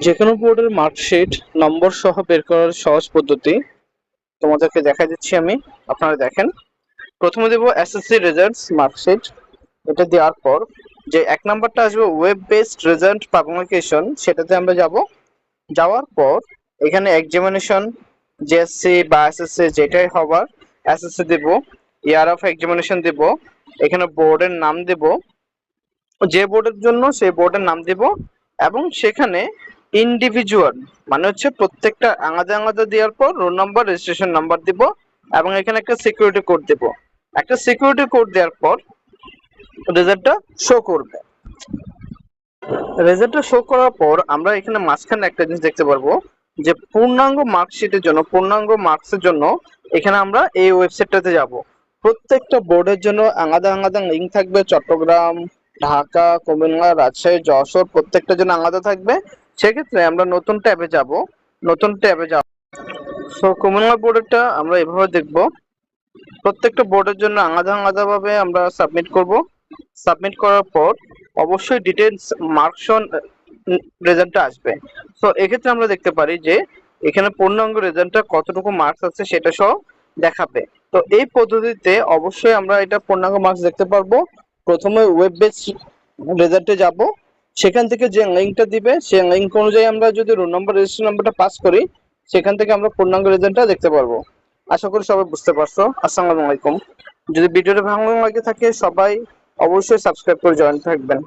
যে কোনো বোর্ডের মার্কশিট নম্বর সহ বের করার সহজ পদ্ধতি তোমাদেরকে দেখা দিচ্ছি আমি। আপনারা দেখেন, প্রথমে দেবো এসএসসি রেজাল্টস মার্কশিট এটা দেওয়ার পর যে এক নাম্বারটা আসবে ওয়েব বেসড রেজাল্ট পাবলিকেশন সেটাতে আমরা যাব। যাওয়ার পর এখানে এক্সামিনেশন জেএসসি বা এসএসসি যেটাই হবার এসএসসি দেব ইয়ার অফ এক্সামিনেশন দেব, এখানে বোর্ডের নাম দেব। যে বোর্ডের জন্য সেই বোর্ডের নাম দেব এবং সেখানে ইন্ডিভিজুয়াল মানে হচ্ছে প্রত্যেকটা আলাদা আলাদা দেওয়ার পর রোল নাম্বার রেজিস্ট্রেশন নাম্বার দিব এবং এখানে একটা সিকিউরিটি কোড দেব। একটা সিকিউরিটি কোড দেওয়ার পর রেজাল্টটা শো করবে। রেজাল্টটা শো করার পর আমরা এখানে মাঝখানে একটা জিনিস দেখতে পারব যে পূর্ণাঙ্গ মার্কশিটের জন্য, পূর্ণাঙ্গ মার্কসের জন্য এখানে আমরা এই ওয়েবসাইটটাতে যাব। প্রত্যেকটা বোর্ডের জন্য আলাদা আলাদা লিঙ্ক থাকবে, চট্টগ্রাম, ঢাকা, কুমিল্লা, রাজশাহী, যশোর প্রত্যেকটা জন্য আলাদা থাকবে। সেক্ষেত্রে আমরা নতুন ট্যাবে যাব, নতুন ট্যাবে যাব। সো কুমিল্লা বোর্ডেরটা আমরা এভাবে দেখব। প্রত্যেকটা বোর্ডের জন্য আলাদা আলাদাভাবে আমরা সাবমিট করব। সাবমিট করার পর অবশ্যই ডিটেলস মার্কশন রেজাল্টটা আসবে। সো এক্ষেত্রে আমরা দেখতে পারি যে এখানে পূর্ণাঙ্গ রেজাল্টটা কতটুকু মার্কস আছে সেটা সহ দেখাবে। তো এই পদ্ধতিতে অবশ্যই আমরা এটা পূর্ণাঙ্গ মার্কস দেখতে পারব। প্রথমে ওয়েব বেস রেজাল্টে যাব। সেখান থেকে যে লিঙ্কটা দিবে, সেই লিঙ্ক অনুযায়ী আমরা যদি রোল নম্বর রেজিস্ট্রেশন নাম্বারটা পাস করি, সেখান থেকে আমরা পূর্ণাঙ্গ রেজাল্টটা দেখতে পারব। আশা করি সবাই বুঝতে পারছ। আসসালামু আলাইকুম। যদি ভিডিওটা ভালো লাগে থাকে, সবাই অবশ্যই সাবস্ক্রাইব করে জয়েন থাকবেন।